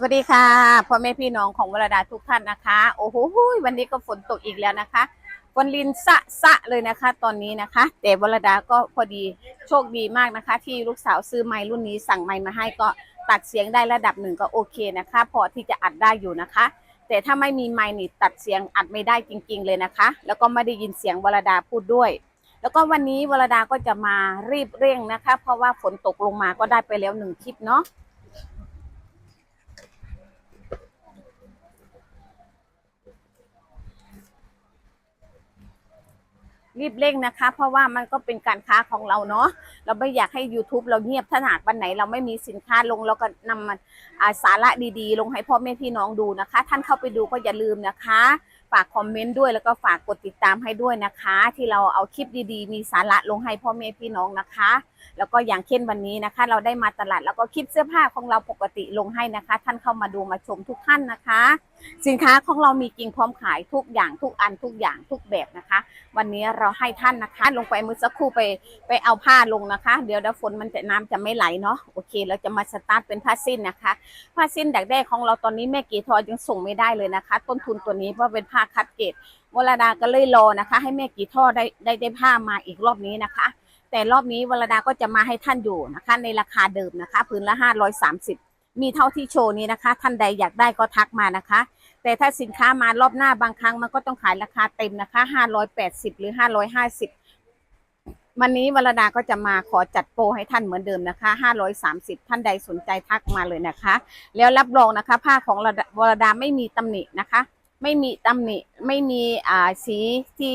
สวัสดีค่ะพ่อแม่พี่น้องของวรดาทุกท่านนะคะ โอ้โหวันนี้ก็ฝนตกอีกแล้วนะคะฝนลินสะสะเลยนะคะ ตอนนี้นะคะ แต่วรดาก็พอดีโชคดีมากนะคะ ที่ลูกสาวซื้อไม้รุ่นนี้สั่งไม้มาให้ก็ตัดเสียงได้ระดับหนึ่งก็โอเคนะคะ พอที่จะอัดได้อยู่นะคะ แต่ถ้าไม่มีไม้นี่ตัดเสียงอัดไม่ได้จริง ๆ เลยนะคะ แล้วก็ไม่ได้ยินเสียงวรดาพูดด้วย แล้วก็วันนี้วรดาก็จะมารีบเร่งนะคะ เพราะว่าฝนตกลงมาก็ได้ไปแล้วหนึ่งคลิปเนาะ รีบเร่งนะคะ เพราะว่ามันก็เป็นการค้าของเราเนาะเราไม่อยากให้ YouTube เราเงียบถ้าหากวันไหนเราไม่มีสินค้าลงเราก็นำมันสาระดีๆ ลงให้พ่อแม่พี่น้องดูนะคะ ท่านเข้าไปดูก็อย่าลืมนะคะ ฝากคอมเมนต์ด้วยแล้วก็ฝากกดติดตามให้ด้วยนะคะ ที่เราเอาคลิปดีๆ มีสาระลงให้พ่อแม่พี่น้องนะคะแล้วก็อย่างเช่นวันนี้นะคะ เราได้มาตลาดแล้วก็คลิปเสื้อผ้าของเราปกติลงให้นะคะ ท่านเข้ามาดูมาชมทุกท่านนะคะ สินค้าของเรามีจริงพร้อมขายทุกอย่างทุกอันทุกอย่างทุกแบบนะคะ วันนี้เราให้ท่านนะคะ ลงไปมือสักครู่ไปไปเอาผ้าลงนะคะ เดี๋ยวเดี๋ยวฝนมันจะน้ำจะไม่ไหลเนาะโอเค เราจะมาสตาร์ทเป็นผ้าสิ้นนะคะ ผ้าสิ้นดักแด้ของเราตอนนี้แม่กีทอยังส่งไม่ได้เลยนะคะ ต้นทุนตัวนี้เพราะเป็นผ้าคัดเกรดวรดาก็เลยรอนะคะ ให้แม่กีทอได้ได้ได้ผ้ามาอีกรอบนี้นะคะ แต่รอบนี้วรดาก็จะมาให้ท่านอยู่นะคะ ในราคาเดิมนะคะพื้นละ 530 มีเท่าที่โชว์นี้นะคะ ท่านใดอยากได้ก็ทักมานะคะ แต่ถ้าสินค้ามารอบหน้าบางครั้งมันก็ต้องขายราคาเต็มนะคะ 580 หรือ 550 วันนี้วรดาก็จะมาขอจัดโปรให้ท่านเหมือนเดิมนะคะ 530 ท่านใดสนใจทักมาเลยนะคะ แล้วรับรองนะคะ ผ้าของวรดาไม่มีตำหนินะคะ ไม่มีตำหนิไม่มีอ่าสีที่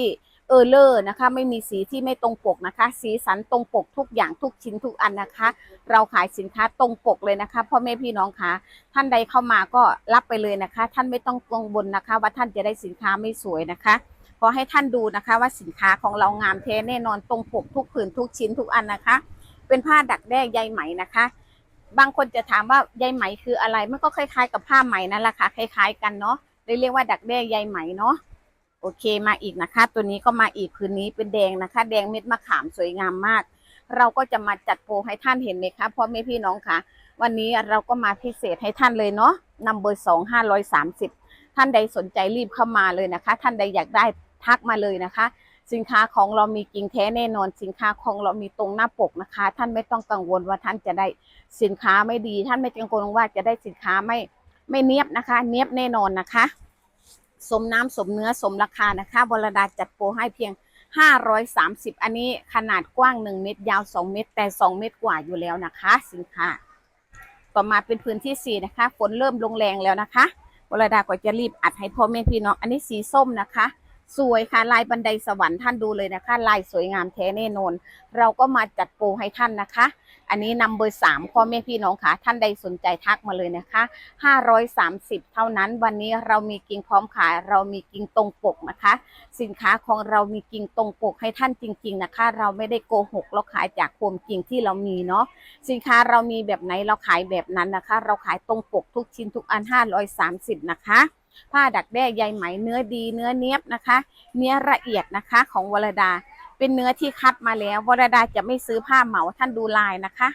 เออเลอร์นะคะ ไม่มีสีที่ไม่ตรงปกนะคะ สีสันตรงปกทุกอย่างทุกชิ้นทุกอันนะคะ เราขายสินค้าตรงปกเลยนะคะพ่อแม่พี่น้องคะท่านใดเข้ามาก็รับไปเลยนะคะ ท่านไม่ต้องกังวลนะคะ ว่าท่านจะได้สินค้าไม่สวยนะคะขอให้ท่านดูนะคะว่าสินค้าของเรางามแท้แน่นอนตรงปกทุกผืนทุกชิ้นทุกอันนะคะ เป็นผ้าดักแด้ใยไหมนะคะ บางคนจะถามว่าใยไหมคืออะไรมันก็คล้ายๆ กับผ้าไหมนั่นแหละค่ะคล้าย ๆ กันเนาะเลยเรียกว่าดักแด้ใยไหมเนาะ โอเคมาอีกนะคะ ตัวนี้ก็มาอีกผืนนี้เป็นแดงนะคะ แดงเม็ดมะขามสวยงามมาก เราก็จะมาจัดโปรให้ท่านเห็นไหมคะพ่อแม่พี่น้องคะวันนี้เราก็มาพิเศษให้ท่านเลยเนาะนำเบอร์สองห้าร้อยสามสิบท่านใดสนใจรีบเข้ามาเลยนะคะ ท่านใดอยากได้ทักมาเลยนะคะ สินค้าของเรามีจริงแท้แน่นอน สินค้าของเรามีตรงหน้าปกนะคะ ท่านไม่ต้องกังวลว่าท่านจะได้สินค้าไม่ดี ท่านไม่กังวลว่าจะได้สินค้าไม่ไม่เนียบนะคะ เนียบแน่นอนนะคะ สมน้ำสมเนื้อสมราคานะคะบรดาจัดโปรให้เพียง 530 อันนี้ขนาดกว้าง 1 เมตรยาว 2 เมตร แต่ 2 เมตรกว่าอยู่แล้วนะคะ สินค้า ต่อมาเป็นพื้นที่ 4 นะคะฝนเริ่มลงแรงแล้วนะคะวรดาก็จะรีบอัดให้พ่อแม่พี่น้องอันนี้สีส้มนะคะ สวยค่ะลายบันไดสวรรค์ท่านดูเลยนะคะ ลายสวยงามแท้แน่นอน เราก็มาจัดโปรให้ท่านนะคะ อันนี้นำเบอร์สามพ่อแม่พี่น้องค่ะ ท่านใดสนใจทักมาเลยนะคะ530เท่านั้น วันนี้เรามีกิ่งพร้อมขาย เรามีกิ่งตรงปกนะคะ สินค้าของเรามีกิ่งตรงปกให้ท่านจริง ๆนะคะ เราไม่ได้โกหกเราขายจากความจริงที่เรามีเนาะสินค้าเรามีแบบไหนเราขายแบบนั้นนะคะ เราขายตรงปกทุกชิ้นทุกอัน530นะคะ ผ้าดักแด้ใยไหมเนื้อดีเนื้อเนียบนะคะ เนื้อละเอียดนะคะของวรดา เป็นเนื้อที่คัดมาแล้ววรดาจะไม่ซื้อผ้าเหมาท่านดูลายนะคะ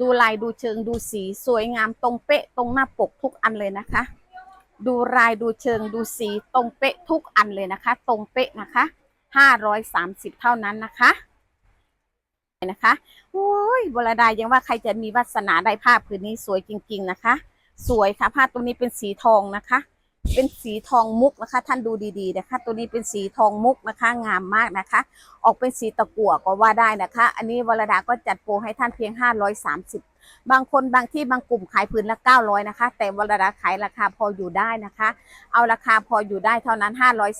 ดูลายดูเชิงดูสีสวยงามตรงเป๊ะตรงหน้าปกทุกอันเลยนะคะ ดูลายดูเชิงดูสีตรงเป๊ะทุกอันเลยนะคะ ตรงเป๊ะนะคะห้าร้อยสามสิบเท่านั้นนะคะนะคะโอ้ยวรดายังว่าใครจะมีวาสนาได้ผ้าผืนนี้สวยจริง ๆนะคะ สวยค่ะผ้าตัวนี้เป็นสีทองนะคะ เป็นสีทองมุกนะคะ ท่านดูดีๆนะคะ ตัวนี้เป็นสีทองมุกนะคะ งามมากนะคะ ออกเป็นสีตะกั่วก็ว่าได้นะคะ อันนี้วรดาก็จัดโปรให้ท่านเพียง 530 บางคนบางที่บางกลุ่มขายพื้นละ 900 นะคะ แต่วรดาขายราคาพออยู่ได้นะคะ เอาราคาพออยู่ได้เท่านั้น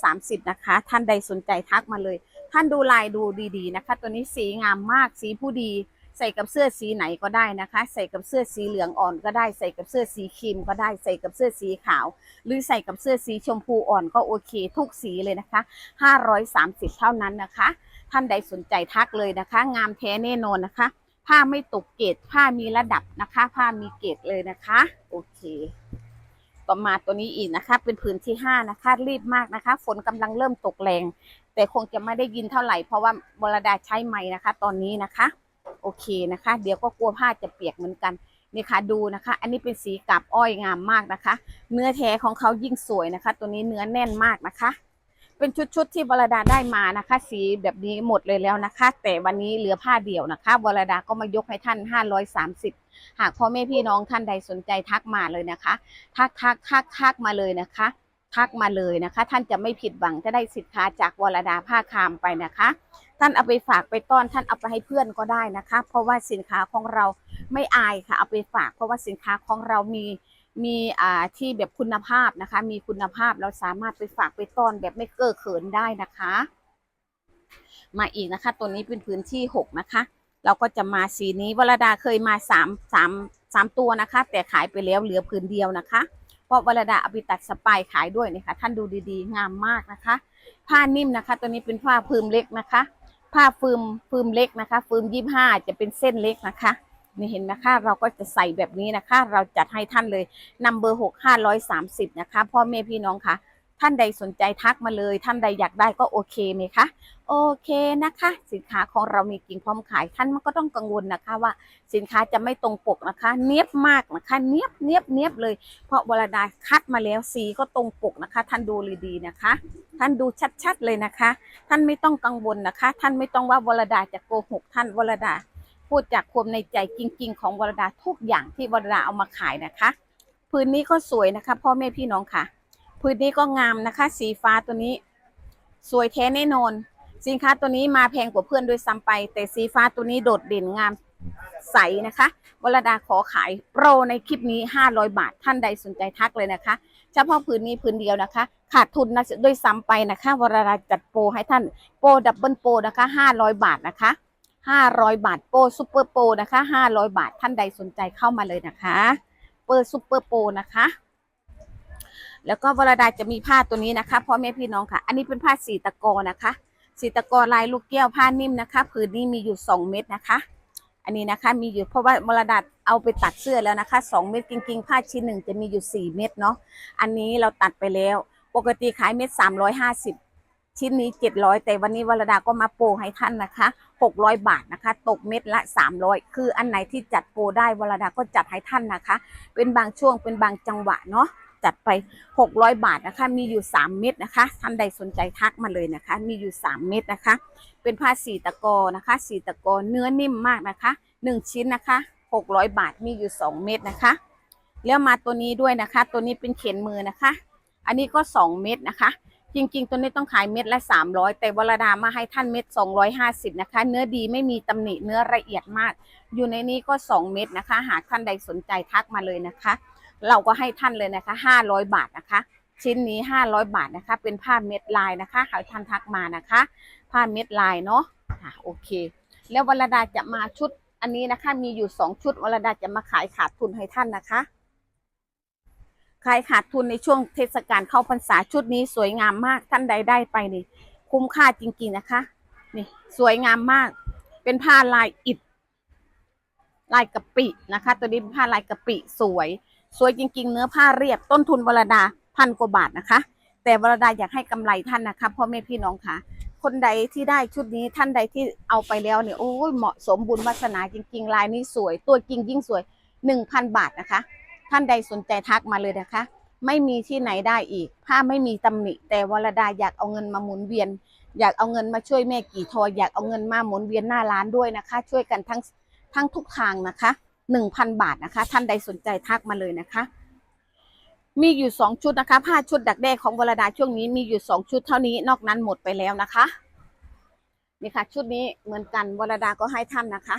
530 นะคะ ท่านใดสนใจทักมาเลย ท่านดูลายดูดีๆนะคะ ตัวนี้สีงามมากสีผู้ดี ใส่กับเสื้อสีไหนก็ได้นะคะ ใส่กับเสื้อสีเหลืองอ่อนก็ได้ ใส่กับเสื้อสีครีมก็ได้ ใส่กับเสื้อสีขาว หรือใส่กับเสื้อสีชมพูอ่อนก็โอเค ทุกสีเลยนะคะ 530 เท่านั้นนะคะ ท่านใดสนใจทักเลยนะคะ งามแท้แน่นอนนะคะ ผ้าไม่ตกเกรดผ้ามีระดับนะคะ ผ้ามีเกรดเลยนะคะ โอเคต่อมาตัวนี้อีกนะคะ เป็นผืนที่ห้านะคะ รีบมากนะคะ ฝนกำลังเริ่มตกแรง แต่คงจะไม่ได้ยินเท่าไหร่เพราะว่าบรดาใช้ไม้นะคะ ตอนนี้นะคะ โอเคนะคะ เดี๋ยวก็กลัวผ้าจะเปียกเหมือนกันนี่ค่ะดูนะคะ อันนี้เป็นสีกับอ้อยงามมากนะคะ เนื้อแท้ของเขายิ่งสวยนะคะ ตัวนี้เนื้อแน่นมากนะคะ เป็นชุดๆที่วรดาได้มานะคะ สีแบบนี้หมดเลยแล้วนะคะ แต่วันนี้เหลือผ้าเดี่ยวนะคะวรดาก็มายกให้ท่าน 530 หากพ่อแม่พี่น้องท่านใดสนใจทักมาเลยนะคะ ทักทักทักทักมาเลยนะคะ ทักมาเลยนะคะ ท่านจะไม่ผิดหวังจะได้สินค้าจากวรดาผ้าคามไปนะคะ ท่านเอาไปฝากไปต้อนท่านเอาไปให้เพื่อนก็ได้นะคะ เพราะว่าสินค้าของเราไม่อายค่ะ เอาไปฝากเพราะว่าสินค้าของเรามีมีอ่าที่แบบคุณภาพนะคะ มีคุณภาพเราสามารถไปฝากไปต้อนแบบไม่เก้อเขินได้นะคะ มาอีกนะคะ ตัวนี้เป็นพื้นที่หกนะคะ เราก็จะมาสีนี้วรดาเคยมาสามสามสามตัวนะคะ แต่ขายไปแล้วเหลือพื้นเดียวนะคะ เพราะวรดาเอาไปตัดสปายขายด้วยนะคะท่านดูดีๆ งามมากนะคะ ผ้านิ่มนะคะ ตัวนี้เป็นผ้าฟืมเล็กนะคะ ผ้าฟืมฟืมเล็กนะคะ ฟืมยี่ห้าจะเป็นเส้นเล็กนะคะนี่เห็นนะคะเราก็จะใส่แบบนี้นะคะ เราจัดให้ท่านเลยนัมเบอร์หกห้าร้อยสามสิบนะคะ พ่อแม่พี่น้องคะ ท่านใดสนใจทักมาเลย ท่านใดอยากได้ก็โอเคไหมคะ โอเคนะคะ สินค้าของเรามีจริงพร้อมขายท่านมันก็ต้องกังวลนะคะว่า สินค้าจะไม่ตรงปกนะคะ เนียบมากนะคะเนียบเนียบเนียบเลย เพราะวรดาคัดมาแล้วสีก็ตรงปกนะคะ ท่านดูดีๆนะคะ ท่านดูชัดๆเลยนะคะ ท่านไม่ต้องกังวลนะคะ ท่านไม่ต้องว่าวรดาจะโกหกท่านวรดาพูดจากความในใจจริง ๆ ของวรดาทุกอย่างที่วรดาเอามาขายนะคะ พื้นนี้ก็สวยนะคะ พ่อแม่พี่น้องค่ะ พื้นนี้ก็งามนะคะ สีฟ้าตัวนี้ สวยแท้แน่นอน สินค้าตัวนี้มาแพงกว่าเพื่อนด้วยซ้ำไป แต่สีฟ้าตัวนี้โดดเด่นงามใสนะคะวรดาขอขายโปรในคลิปนี้ 500 บาท ท่านใดสนใจทักเลยนะคะ เฉพาะพื้นนี้พื้นเดียวนะคะ ขาดทุนนะด้วยซ้ำไปนะคะวรดาจัดโปรให้ท่านโปรดับเบิลโปรนะคะ 500 บาทนะคะ 500 บาทโปรซูเปอร์โปรนะคะ 500 บาทท่านใดสนใจเข้ามาเลยนะคะ เปอร์ซูเปอร์โปรนะคะ แล้วก็วรดาจะมีผ้าตัวนี้นะคะพ่อแม่พี่น้องค่ะ อันนี้เป็นผ้าสีตะกอนะคะสีตะกอลายลูกแก้วผ้านิ่มนะคะผืนนี้มีอยู่ 2 เม็ดนะคะ อันนี้นะคะมีอยู่เพราะว่าวรดาเอาไปตัดเสื้อแล้วนะคะ 2 เม็ดจริง ๆ ผ้าชิ้นหนึ่งจะมีอยู่ 4 เม็ดเนาะอันนี้เราตัดไปแล้ว ปกติขายเม็ด350ชิ้นนี้ 700 แต่วันนี้วรดาก็มาโปรให้ท่านนะคะ 600 บาทนะคะ ตกเม็ดละ 300 คืออันไหนที่จัดโปรได้วรดาก็จัดให้ท่านนะคะ เป็นบางช่วงเป็นบางจังหวะเนาะ จัดไป 600 บาทนะคะ มีอยู่ 3 เม็ดนะคะ ท่านใดสนใจทักมาเลยนะคะ มีอยู่ 3 เม็ดนะคะ เป็นผ้าสีตะกอนะคะ สีตะกอเนื้อนิ่มมากนะคะ 1 ชิ้นนะคะ 600 บาท มีอยู่ 2 เม็ดนะคะ แล้วมาตัวนี้ด้วยนะคะ ตัวนี้เป็นเข็นมือนะคะ อันนี้ก็ 2 เม็ดนะคะ จริงๆ ตัวนี้ต้องขายเม็ดละ 300 แต่วรดามาให้ท่านเม็ด 250 นะคะ เนื้อดีไม่มีตำหนิ เนื้อละเอียดมาก อยู่ในนี้ก็ 2 เม็ดนะคะ หากท่านใดสนใจทักมาเลยนะคะ เราก็ให้ท่านเลยนะคะ 500 บาทนะคะ ชิ้นนี้ 500 บาทนะคะ เป็นผ้าเม็ดลายนะคะหากท่านทักมานะคะ ผ้าเม็ดลายเนาะอะโอเค แล้ววรดาจะมาชุดอันนี้นะคะ มีอยู่ 2 ชุดวรดาจะมาขายขาดทุนให้ท่านนะคะขายขาดทุนในช่วงเทศกาลเข้าพรรษาชุดนี้สวยงามมากท่านใดได้ไปนี่คุ้มค่าจริงๆนะคะนี่สวยงามมาก เป็นผ้าลายอิฐลายกะปินะคะ ตัวนี้เป็นผ้าลายกะปิสวย สวยจริง ๆ เนื้อผ้าเรียบต้นทุนวรดาพันกว่าบาทนะคะ แต่วรดาอยากให้กำไรท่านนะคะพ่อแม่พี่น้องค่ะ คนใดที่ได้ชุดนี้ท่านใดที่เอาไปแล้วเนี่ยโอ้ยเหมาะสมบุญวาสนาจริง ๆ ลายนี้สวย ตัวจริงยิ่งสวยหนึ่งพันบาทนะคะ ท่านใดสนใจทักมาเลยนะคะ ไม่มีที่ไหนได้อีก ผ้าไม่มีตำหนิ แต่วรดาอยากเอาเงินมาหมุนเวียน อยากเอาเงินมาช่วยแม่กี่ทอยอยากเอาเงินมาหมุนเวียนหน้าร้านด้วยนะคะ ช่วยกันทั้งทั้งทุกทางนะคะ หนึ่งพันบาทนะคะ ท่านใดสนใจทักมาเลยนะคะ มีอยู่สองชุดนะคะ ผ้าชุดดักแด้ของวรดาช่วงนี้มีอยู่สองชุดเท่านี้นอกนั้นหมดไปแล้วนะคะนี่ค่ะ ชุดนี้เหมือนกันวรดาก็ให้ท่านนะคะ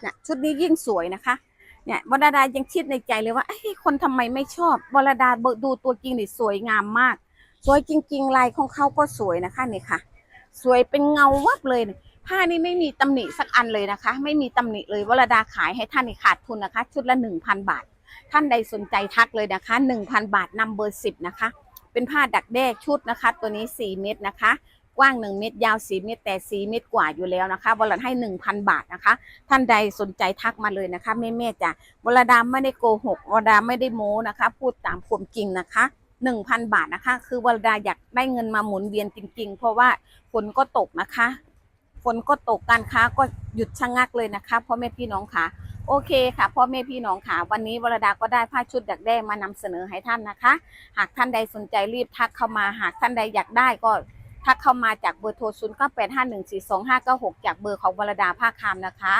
เนี่ยชุดนี้ยิ่งสวยนะคะ เนี่ยวรดายังคิดในใจเลยว่าเอ้คนทำไมไม่ชอบวรดาเบิกดูตัวจริงนี่สวยงามมาก สวยจริง ๆ ลายของเขาก็สวยนะคะนี่ค่ะ สวยเป็นเงาวับเลยเนี่ย ผ้านี่ไม่มีตำหนิสักอันเลยนะคะ ไม่มีตำหนิเลยวรดาขายให้ท่านขาดทุนนะคะ ชุดละหนึ่งพันบาท ท่านใดสนใจทักเลยนะคะหนึ่งพันบาทนำเบอร์สิบนะคะ เป็นผ้าดักแด้ชุดนะคะ ตัวนี้สี่เม็ดนะคะกว้างหนึ่งเมตร ยาวสี่เมตร แต่สี่เมตรกว่าอยู่แล้วนะคะวรดาให้หนึ่งพันบาทนะคะ ท่านใดสนใจทักมาเลยนะคะแม่แม่จ้ะวรดาไม่ได้โกหกวรดาไม่ได้โม้นะคะ พูดตามความจริงนะคะหนึ่งพันบาทนะคะ คือวรดาอยากได้เงินมาหมุนเวียนจริง ๆ เพราะว่าฝนก็ตกนะคะ ฝนก็ตกการค้าก็หยุดชะงักเลยนะคะพ่อแม่พี่น้องค่ะโอเคค่ะพ่อแม่พี่น้องค่ะ วันนี้วรดาก็ได้ผ้าชุดดักแด้มานำเสนอให้ท่านนะคะ หากท่านใดสนใจรีบทักเข้ามา หากท่านใดอยากได้ก็ ทักเข้ามาจากเบอร์โทร 0 9 8 5 1 4 2 5 9 6 จากเบอร์ของวรดาภาคามนะคะ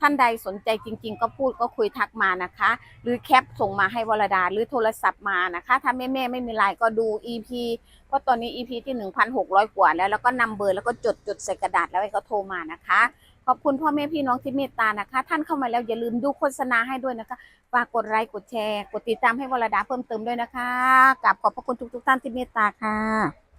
ท่านใดสนใจจริง ๆ ก็พูดก็คุยทักมานะคะ หรือแคปส่งมาให้วรดาหรือโทรศัพท์มานะคะ ถ้าแม่แม่ๆไม่มีไลน์ก็ดู EP เพราะตอนนี้ EP ที่ 1,600 กว่าแล้วแล้วก็นำเบอร์แล้วก็จดจดใส่กระดาษแล้วให้เขาโทรมานะคะขอบคุณพ่อแม่พี่น้องที่เมตตานะคะ ท่านเข้ามาแล้วอย่าลืมดูโฆษณาให้ด้วยนะคะฝากกดไลค์กดแชร์ กดติดตามให้วรดาเพิ่มเติมด้วยนะคะกราบขอบพระคุณทุกๆท่านที่เมตตาค่ะ